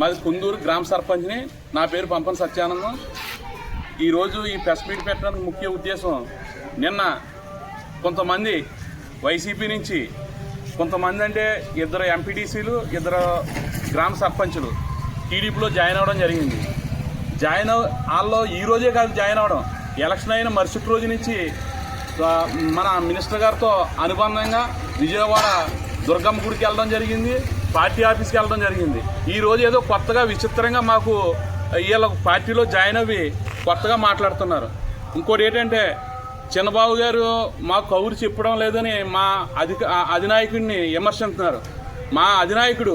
మాది కుందూరు గ్రామ సర్పంచ్ని నా పేరు పంపన్ సత్యానందం. ఈరోజు ఈ ప్రెస్ మీట్ పెట్టడానికి ముఖ్య ఉద్దేశం నిన్న కొంతమంది వైసీపీ నుంచి కొంతమంది అంటే ఇద్దరు ఎంపీటీసీలు ఇద్దరు గ్రామ సర్పంచులు టీడీపీలో జాయిన్ అవ్వడం జరిగింది. జాయిన్ అవ వాళ్ళు ఈ రోజే కాదు జాయిన్ అవ్వడం. ఎలక్షన్ అయిన మరుసటి రోజు నుంచి మన మినిస్టర్ గారితో అనుబంధంగా విజయవాడ దుర్గమ్మ గుడికి వెళ్ళడం జరిగింది. పార్టీ ఆఫీస్కి వెళ్ళడం జరిగింది. ఈ రోజు ఏదో కొత్తగా విచిత్రంగా మాకు వీళ్ళ పార్టీలో జాయిన్ అవి కొత్తగా మాట్లాడుతున్నారు. ఇంకోటి ఏంటంటే చిన్నబాబు గారు మా కౌరు చెప్పడం లేదని మా అధిక అధినాయకుడిని విమర్శిస్తున్నారు మా అధినాయకుడు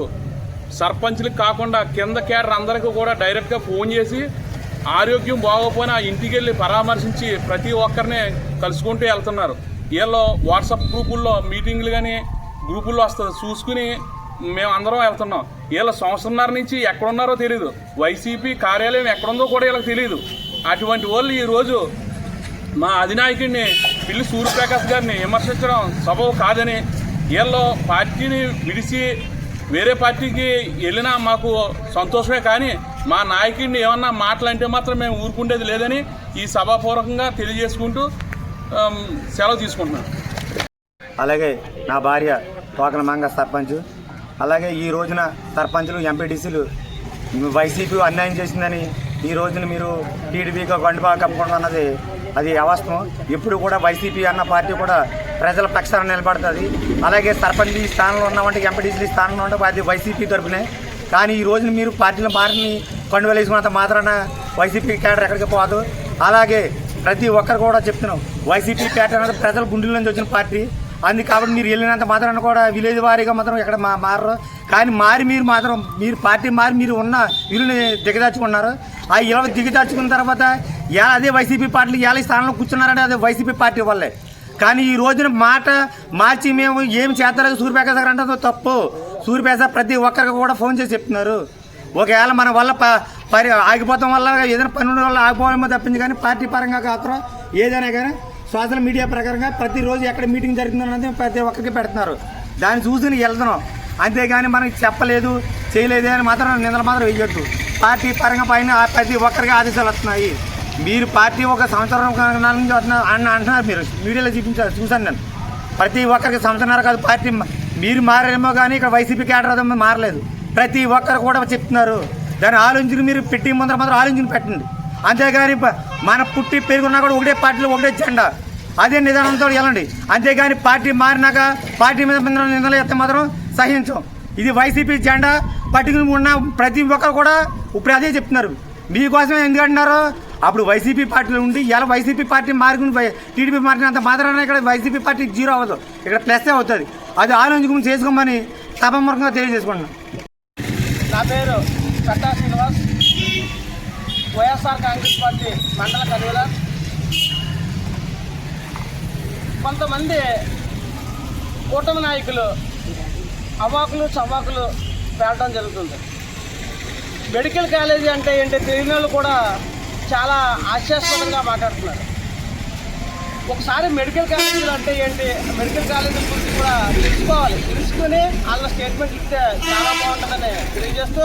సర్పంచ్లకు కాకుండా కింద కేడర్ అందరికీ కూడా డైరెక్ట్గా ఫోన్ చేసి ఆరోగ్యం బాగోపోయినా ఇంటికి వెళ్ళి పరామర్శించి ప్రతి ఒక్కరిని కలుసుకుంటూ వెళ్తున్నారు. వీళ్ళు వాట్సాప్ గ్రూపుల్లో మీటింగ్లు కానీ గ్రూపుల్లో వస్తుంది. చూసుకుని మేము అందరం వెళ్తున్నాం. వీళ్ళ సంవత్సరంన్నర నుంచి ఎక్కడున్నారో తెలియదు వైసీపీ కార్యాలయం ఎక్కడుందో కూడా వీళ్ళకి తెలియదు అటువంటి వాళ్ళు ఈరోజు మా అధినాయకుడిని పిల్లి సూర్యప్రకాష్ గారిని విమర్శించడం సబవు కాదని వీళ్ళు పార్టీని విడిచి వేరే పార్టీకి వెళ్ళినా మాకు సంతోషమే కానీ మా నాయకుడిని ఏమన్నా మాటలంటే మాత్రం మేము ఊరుకుండేది లేదని ఈ సభాపూర్వకంగా తెలియజేసుకుంటూ సెలవు తీసుకుంటున్నాను అలాగే నా భార్య తోకల మంగ సర్పంచ్ అలాగే ఈ రోజున సర్పంచులు ఎంపీటీసీలు వైసీపీ అన్యాయం చేసిందని ఈ రోజున మీరు టీడీపీగా గండుబా కప్పుకోవడం అన్నది అది అవాస్తవం. ఎప్పుడు కూడా వైసీపీ అన్న పార్టీ కూడా ప్రజల పక్షాన నిలబడుతుంది. అలాగే సర్పంచ్ స్థానంలో ఉన్నామంటే ఎంపీటీసీ స్థానంలో ఉంటే అది వైసీపీ తరపునే. కానీ ఈ రోజున మీరు పార్టీలో మారిని కండువలు మాత్రాన వైసీపీ క్యాడర్ ఎక్కడికి పోదు. అలాగే ప్రతి ఒక్కరు కూడా చెప్తున్నాం వైసీపీ క్యాడర్ అనేది ప్రజల గుండెల నుంచి వచ్చిన పార్టీ. అందుకు కాబట్టి మీరు వెళ్ళినంత మాత్రం కూడా విలేజ్ వారీగా మాత్రం ఎక్కడ మా మారరు. కానీ మారి మీరు మాత్రం మీరు పార్టీ మారి మీరు ఉన్న ఇల్లుని దిగదాచుకున్నారు ఆ ఇళ్ళ దిగదాచుకున్న తర్వాత ఎలా అదే వైసీపీ పార్టీలు ఎలా స్థానంలో కూర్చున్నారంటే అదే వైసీపీ పార్టీ వల్లే. కానీ ఈ రోజున మాట మార్చి మేము ఏం చేస్తారో సూర్యప్రకాశ్ గారు అంటే తప్పు. సూర్యప్రకాశ్ ప్రతి ఒక్కరికి కూడా ఫోన్ చేసి చెప్తున్నారు. ఒకవేళ మన వల్ల ప పరి ఆగిపోతాం వల్ల ఏదైనా పన్నెండు వల్ల ఆగిపోవడమో తప్పింది కానీ పార్టీ పరంగా కాకుండా ఏదైనా కానీ సోషల్ మీడియా ప్రకారంగా ప్రతిరోజు ఎక్కడ మీటింగ్ జరుగుతుందన్నది ప్రతి ఒక్కరికి పెడుతున్నారు. దాన్ని చూసి వెళ్తున్నాం. అంతేగాని మనకి చెప్పలేదు చేయలేదు అని మాత్రం నిందలు మాత్రం వేయొద్దు. పార్టీ పరంగా పైన ప్రతి ఒక్కరికి ఆదేశాలు వస్తున్నాయి. మీరు పార్టీ ఒక సంవత్సరం నుంచి వస్తున్నారు అని అంటున్నారు మీరు. మీడియాలో చూపించారు చూశాను నేను. ప్రతి ఒక్కరికి సంవత్సరాలు కాదు పార్టీ మీరు మారేమో కానీ ఇక్కడ వైసీపీ క్యాడర్ మారలేదు. ప్రతి ఒక్కరు కూడా చెప్తున్నారు. దాన్ని ఆలోచించుకుని మీరు పెట్టి ముందర మాత్రం ఆలోచించుకుని పెట్టండి. అంతేగాని ప- మన పుట్టి పెరుగున్నా కూడా ఒకటే పార్టీలో ఒకటే జెండా. అదే నిదానంతో వెళ్ళండి అంతేగాని పార్టీ మారినాక పార్టీ మీద మీద నిందలు ఎత్తే మాత్రం సహించం. ఇది వైసీపీ జెండా. పట్టుకుని ఉన్న ప్రతి ఒక్కరు కూడా ఇప్పుడు అదే చెప్తున్నారు. మీకోసమే ఎందుకంటున్నారు అప్పుడు వైసీపీ పార్టీలో ఉండి ఇలా వైసీపీ పార్టీ మారుకుని టీడీపీ మారినంత మాత్రాన ఇక్కడ వైసీపీ పార్టీ జీరో అవ్వదు. ఇక్కడ ప్లస్ అవుతుంది. అది ఆలోచించుకుని చేసుకోమని సభాముఖంగా తెలియజేసుకుంటున్నాను నా పేరు కట్టా శ్రీనివాస్. వైఎస్ఆర్ కాంగ్రెస్ పార్టీ మండల కన్వీనర్ కొంతమంది కూటమి నాయకులు అవాకులు చవాకులు పేడటం జరుగుతుంది. మెడికల్ కాలేజీ అంటే ఏంటి తెలియని వాళ్ళు కూడా చాలా ఆశాస్పదంగా మాట్లాడుతున్నారు. ఒకసారి మెడికల్ కాలేజీలు అంటే ఏంటి? మెడికల్ కాలేజీల గురించి కూడా తెలుసుకోవాలి. తెలుసుకుని వాళ్ళ స్టేట్మెంట్ ఇస్తే చాలా బాగుంటుందని తెలియజేస్తూ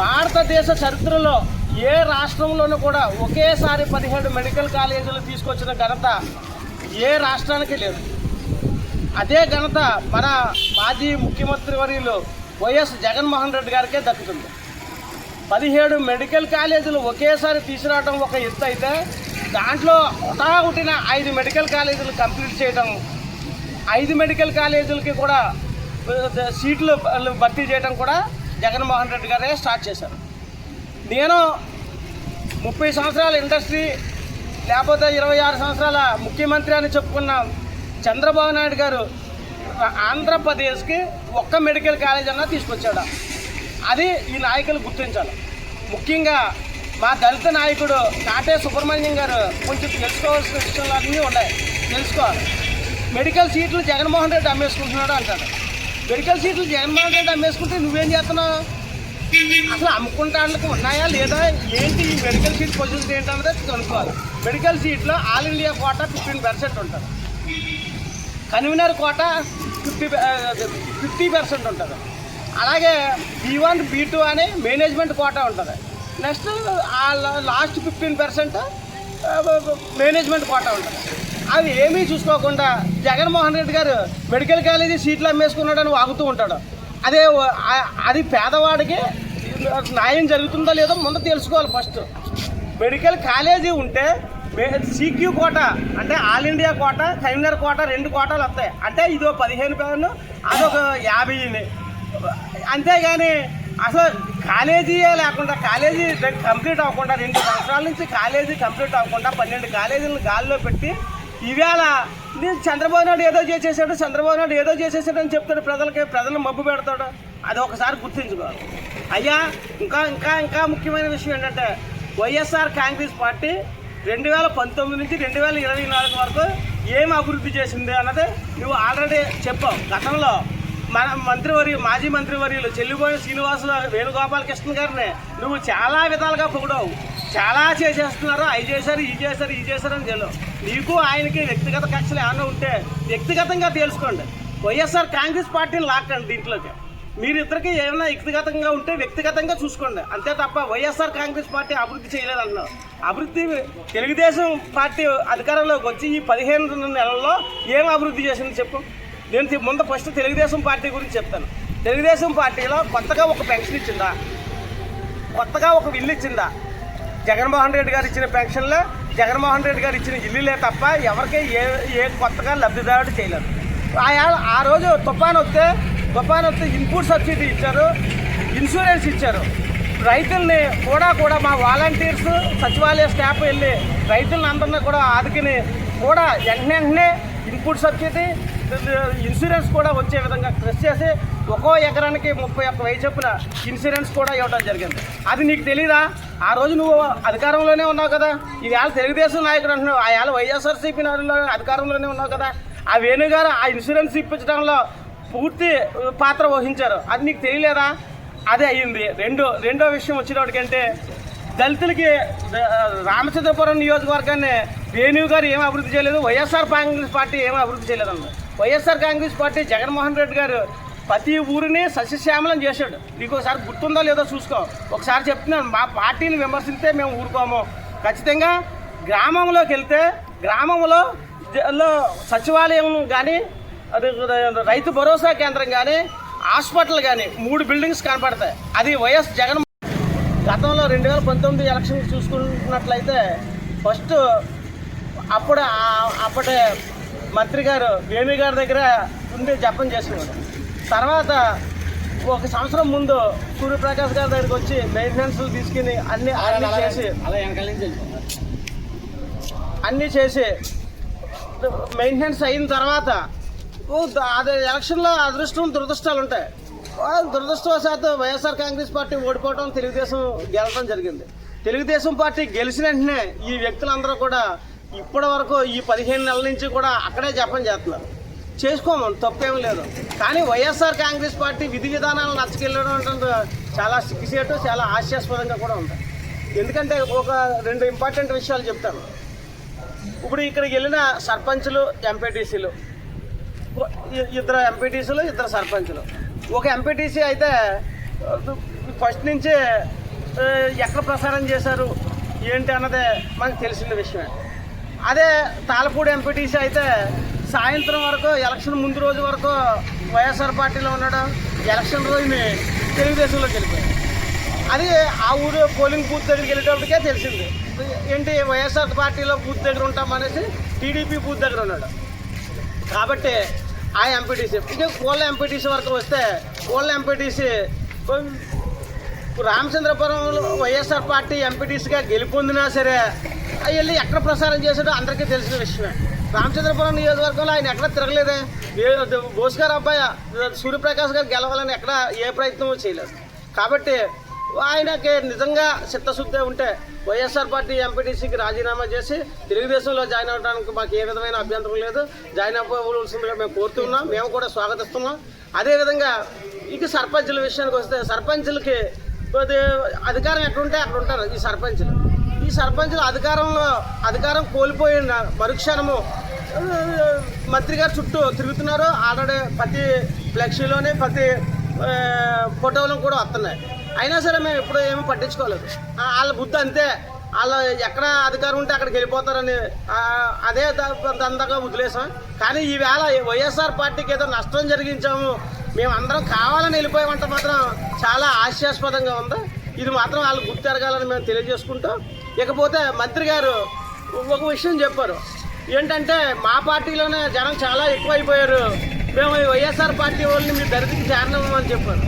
భారతదేశ చరిత్రలో ఏ రాష్ట్రంలోనూ కూడా ఒకేసారి పదిహేడు మెడికల్ కాలేజీలు తీసుకొచ్చిన ఘనత ఏ రాష్ట్రానికి లేదు. అదే ఘనత మన మాజీ ముఖ్యమంత్రి వర్యులు వైఎస్ జగన్మోహన్ రెడ్డి గారికే దక్కుతుంది. పదిహేడు మెడికల్ కాలేజీలు ఒకేసారి తీసుకురావడం ఒక ఎత్తు అయితే దాంట్లో హుటాహుటిన ఐదు మెడికల్ కాలేజీలు కంప్లీట్ చేయడం ఐదు మెడికల్ కాలేజీలకి కూడా సీట్లు భర్తీ చేయడం కూడా జగన్మోహన్ రెడ్డి గారే స్టార్ట్ చేశారు. నేను ముప్పై సంవత్సరాల ఇండస్ట్రీ లేకపోతే ఇరవై ఆరు సంవత్సరాల ముఖ్యమంత్రి అని చెప్పుకున్న చంద్రబాబు నాయుడు గారు ఆంధ్రప్రదేశ్కి ఒక్క మెడికల్ కాలేజ్ అన్నా తీసుకొచ్చాడు. అది ఈ నాయకులు గుర్తించాలి. ముఖ్యంగా మా దళిత నాయకుడు కాటే సుబ్రహ్మణ్యం గారు కొంచెం తెలుసుకోవాల్సిన విషయాలు అన్నీ ఉన్నాయి. తెలుసుకోవాలి. మెడికల్ సీట్లు జగన్మోహన్ రెడ్డి అమ్మేసుకుంటున్నాడు అంటాడు. మెడికల్ సీట్లు జగన్మోహన్ రెడ్డి అమ్మేసుకుంటే నువ్వేం చేస్తున్నావు? అసలు అమ్ముకుంటానికి ఉన్నాయా లేదా? ఏంటి ఈ మెడికల్ సీట్ పొజిషన్ ఏంటన్నది కనుక్కోవాలి. మెడికల్ సీట్లో all India quota fifteen percent ఉంటుంది. Convener quota fifty fifty percent ఉంటుంది. అలాగే బీ వన్ బీ టూ అనే మేనేజ్మెంట్ కోట ఉంటుంది. Next last fifteen percent management quota ఉంటుంది. అవి ఏమీ చూసుకోకుండా జగన్మోహన్ రెడ్డి గారు మెడికల్ కాలేజీ సీట్లు అమ్మేసుకున్నాడని వాగుతూ ఉంటాడు. అదే అది పేదవాడికి న్యాయం జరుగుతుందో లేదో ముందు తెలుసుకోవాలి ఫస్ట్ మెడికల్ కాలేజీ ఉంటే సీక్యూ కోట అంటే all India quota Karimnagar quota రెండు కోటలు వస్తాయి. అంటే ఇదో పదిహేను పవన్ అదొక యాభై అంతేగాని అసలు కాలేజీయే లేకుండా కాలేజీ కంప్లీట్ అవ్వకుండా రెండు సంవత్సరాల నుంచి కాలేజీ కంప్లీట్ అవ్వకుండా పన్నెండు కాలేజీలను గాల్లో పెట్టి ఇవాళ నేను చంద్రబాబు నాయుడు ఏదో చేసేసాడు చంద్రబాబు నాయుడు ఏదో చేసేసాడు అని చెప్తాడు ప్రజలకి ప్రజలను మబ్బు పెడతాడు. అది ఒకసారి గుర్తించుకోవాలి అయ్యా ఇంకా ఇంకా ఇంకా ముఖ్యమైన విషయం ఏంటంటే వైఎస్ఆర్ కాంగ్రెస్ పార్టీ రెండు వేల పంతొమ్మిది నుంచి రెండు వేల ఇరవై నాలుగు వరకు ఏం అభివృద్ధి చేసింది అన్నది నువ్వు ఆల్రెడీ చెప్పావు. గతంలో మన మంత్రివర్య మాజీ మంత్రివర్యులు చెల్లిపోయిన శ్రీనివాస వేణుగోపాలకృష్ణ గారిని నువ్వు చాలా విధాలుగా పొగిడావు. చాలా చేసేస్తున్నారు. అవి చేశారు ఈ చేశారు ఈ చేశారు అని తెలియదు. నీకు ఆయనకి వ్యక్తిగత కక్షలు ఏమైనా ఉంటే వ్యక్తిగతంగా తెలుసుకోండి. వైఎస్ఆర్ కాంగ్రెస్ పార్టీని లాక్కండి దీంట్లోకి. మీరిద్దరికి ఏమైనా వ్యక్తిగతంగా ఉంటే వ్యక్తిగతంగా చూసుకోండి. అంతే తప్ప వైఎస్ఆర్ కాంగ్రెస్ పార్టీ అభివృద్ధి చేయలేదన్నావు అభివృద్ధి తెలుగుదేశం పార్టీ అధికారంలోకి వచ్చి ఈ పదిహేను నెలల్లో ఏం అభివృద్ధి చేసింది చెప్పు? నేను ముందు ఫస్ట్ తెలుగుదేశం పార్టీ గురించి చెప్తాను. తెలుగుదేశం పార్టీలో కొత్తగా ఒక పెన్షన్ ఇచ్చిందా? కొత్తగా ఒక విల్లు ఇచ్చిందా? జగన్మోహన్ రెడ్డి గారు ఇచ్చిన పెన్షన్లో జగన్మోహన్ రెడ్డి గారు ఇచ్చిన ఇల్లులే తప్ప ఎవరికీ ఏ ఏ కొత్తగా లబ్ధిదారుడు చేయలేదు. ఆయా ఆ రోజు తుఫాన్ వస్తే తుఫాన్ వస్తే ఇన్పుట్ సబ్సిడీ ఇచ్చారు ఇన్సూరెన్స్ ఇచ్చారు. రైతుల్ని కూడా కూడా మా వాలంటీర్స్ సచివాలయ స్టాఫ్ వెళ్ళి రైతులందరినీ కూడా ఆదుకుని కూడా వెంటనే వెంటనే ఇన్పుట్ సబ్సిడీ ఇన్సూరెన్స్ కూడా వచ్చే విధంగా కృషి చేసి ఒక్కో ఎకరానికి ముప్పై ఒక్క వెయ్యి చొప్పున ఇన్సూరెన్స్ కూడా ఇవ్వడం జరిగింది. అది నీకు తెలీదా? ఆ రోజు నువ్వు అధికారంలోనే ఉన్నావు కదా. ఈవేళ తెలుగుదేశం నాయకుడు అంటున్నావు ఆ వేళ వైఎస్ఆర్సీపీ నాయకులు అధికారంలోనే ఉన్నావు కదా. ఆ వేణుగారు ఆ ఇన్సూరెన్స్ ఇప్పించడంలో పూర్తి పాత్ర వహించారు. అది నీకు తెలియలేదా? అదే అయ్యింది. రెండో రెండో విషయం వచ్చినప్పటికంటే దళితులకి రామచంద్రపురం నియోజకవర్గాన్ని వేణు గారు ఏం అభివృద్ధి చేయలేదు. వైఎస్ఆర్ కాంగ్రెస్ పార్టీ ఏం అభివృద్ధి చేయలేదండి వైఎస్ఆర్ కాంగ్రెస్ పార్టీ జగన్మోహన్ రెడ్డి గారు ప్రతి ఊరిని సస్యశ్యామలం చేశాడు. నీకు ఒకసారి గుర్తుందో లేదో చూసుకో. ఒకసారి చెప్తున్నాను మా పార్టీని విమర్శిస్తే మేము ఊరుకోము. ఖచ్చితంగా గ్రామంలోకి వెళ్తే గ్రామంలో సచివాలయం కానీ అది రైతు భరోసా కేంద్రం కానీ హాస్పిటల్ కానీ మూడు బిల్డింగ్స్ కనపడతాయి. అది వైఎస్ జగన్ గతంలో రెండు వేల పంతొమ్మిది ఎలక్షన్ చూసుకున్నట్లయితే ఫస్ట్ అప్పుడు అప్పటి మంత్రి గారు వేణు గారి దగ్గర ఉండి జపం చేసేవాడు తర్వాత ఒక సంవత్సరం ముందు సూర్యప్రకాష్ గారి దగ్గరికి వచ్చి మెయింటెనెన్స్ తీసుకుని అన్ని అన్ని చేసి అన్నీ చేసి మెయింటెనెన్స్ అయిన తర్వాత అదే ఎలక్షన్లో అదృష్టం దురదృష్టాలు ఉంటాయి. ఆ దురదృష్టవశాత్తు వైఎస్ఆర్ కాంగ్రెస్ పార్టీ ఓడిపోవడం తెలుగుదేశం గెలవడం జరిగింది. తెలుగుదేశం పార్టీ గెలిచిన వెంటనే ఈ వ్యక్తులందరూ కూడా ఇప్పటి వరకు ఈ పదిహేను నెలల నుంచి కూడా అక్కడే జపం చేస్తున్నారు. చేసుకోమని తప్పేం లేదు. కానీ వైఎస్ఆర్ కాంగ్రెస్ పార్టీ విధి విధానాలు నచ్చకెళ్ళడం చాలా సిగ్గుసేటు చాలా హాస్యాస్పదంగా కూడా ఉంది. ఎందుకంటే ఒక రెండు ఇంపార్టెంట్ విషయాలు చెప్తాను. ఇప్పుడు ఇక్కడికి వెళ్ళిన సర్పంచులు ఎంపీటీసీలు. ఇద్దరు ఎంపీటీసీలు ఇద్దరు సర్పంచులు. ఒక ఎంపీటీసీ అయితే ఫస్ట్ నుంచే ఎక్కడ ప్రసారం చేశారు ఏంటి అన్నదే మనకు తెలిసిన విషయమే. అదే తాళపూడి ఎంపీటీసీ అయితే సాయంత్రం వరకు ఎలక్షన్ ముందు రోజు వరకు వైఎస్ఆర్ పార్టీలో ఉన్నాడు ఎలక్షన్ రోజుని తెలుగుదేశంలోకి వెళ్ళిపోయాడు అది ఆ ఊరు పోలింగ్ బూత్ దగ్గరికి వెళ్ళేటప్పటికే తెలిసింది. ఏంటి వైఎస్ఆర్ పార్టీలో బూత్ దగ్గర ఉంటామనేసి టీడీపీ బూత్ దగ్గర ఉన్నాడు. కాబట్టి ఆ ఎంపీటీసీ ఇక కోళ్ళ ఎంపీటీసీ వరకు వస్తే కోళ్ళ ఎంపీటీసీ రామచంద్రపురంలో వైఎస్ఆర్ పార్టీ ఎంపీటీసీగా గెలుపొందినా సరే వెళ్ళి ఎక్కడ ప్రసారం చేశాడో అందరికీ తెలిసిన విషయమే. రామచంద్రపురం నియోజకవర్గంలో ఆయన ఎక్కడ తిరగలేదే? బోస్ గారు అబ్బాయి సూర్యప్రకాష్ గారు గెలవాలని ఎక్కడ ఏ ప్రయత్నం చేయలేదు. కాబట్టి ఆయనకి నిజంగా చిత్తశుద్ధి ఉంటే వైఎస్ఆర్ పార్టీ ఎంపీటీసీకి రాజీనామా చేసి తెలుగుదేశంలో జాయిన్ అవడానికి మాకు ఏ విధమైన అభ్యంతరం లేదు. జాయిన్ అవ్వవలసిందిగా మేము కోరుతున్నాం. మేము కూడా స్వాగతిస్తున్నాం. అదేవిధంగా ఇక సర్పంచుల విషయానికి వస్తే సర్పంచులకి కొద్ది అధికారం ఎక్కడుంటే అక్కడ ఉంటారు ఈ సర్పంచులు. ఈ సర్పంచులు అధికారంలో అధికారం కోల్పోయిన మరుక్షణము మంత్రి గారు చుట్టూ తిరుగుతున్నారు. ఆల్రెడీ ప్రతి ఫ్లెక్సీలోనే ప్రతి ఫోటోలు కూడా వస్తున్నాయి. అయినా సరే మేము ఎప్పుడు ఏమీ పట్టించుకోలేదు. వాళ్ళ బుద్ధి అంతే. వాళ్ళు ఎక్కడ అధికారం ఉంటే అక్కడికి వెళ్ళిపోతారని అదే దందాగా వదిలేసాం. కానీ ఈవేళ వైఎస్ఆర్ పార్టీకి ఏదో నష్టం జరిగించాము. మేము అందరం కావాలని వెళ్ళిపోయామంటే మాత్రం చాలా హాస్యాస్పదంగా ఉంది. ఇది మాత్రం వాళ్ళు గుర్తెరగాలని మేము తెలియజేసుకుంటూ ఇకపోతే మంత్రి గారు ఒక విషయం చెప్పారు. ఏంటంటే మా పార్టీలోనే జనం చాలా ఎక్కువైపోయారు. మేము వైఎస్ఆర్ పార్టీ వాళ్ళని మీ దరిద్రకి చేరనివ్వమని చెప్పారు.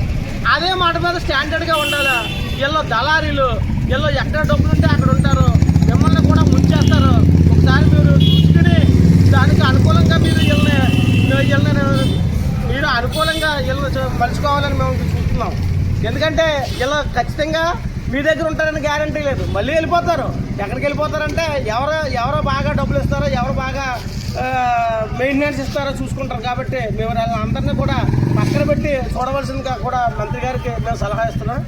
అదే మాట మీద స్టాండర్డ్గా ఉండాలి? వీళ్ళు దళారీలు వీళ్ళు ఎక్కడ డబ్బులు ఉంటే అక్కడ ఉంటారు. మిమ్మల్ని కూడా ముంచేస్తారు. ఒకసారి మీరు చూసుకుని దానికి అనుకూలంగా మీరు వీళ్ళని వీళ్ళని మీరు అనుకూలంగా వీళ్ళని మలుచుకోవాలని మేము చూస్తున్నాం. ఎందుకంటే వీళ్ళు ఖచ్చితంగా మీ దగ్గర ఉంటారని గ్యారంటీ లేదు. మళ్ళీ వెళ్ళిపోతారు. ఎక్కడికి వెళ్ళిపోతారంటే ఎవరు ఎవరో బాగా డబ్బులు ఇస్తారో ఎవరు బాగా మెయింటెనెన్స్ ఇస్తారో చూసుకుంటారు కాబట్టి మేము అందరినీ కూడా పక్కన పెట్టి చూడవలసిందిగా కూడా మంత్రి గారికి మేము సలహా ఇస్తున్నాం.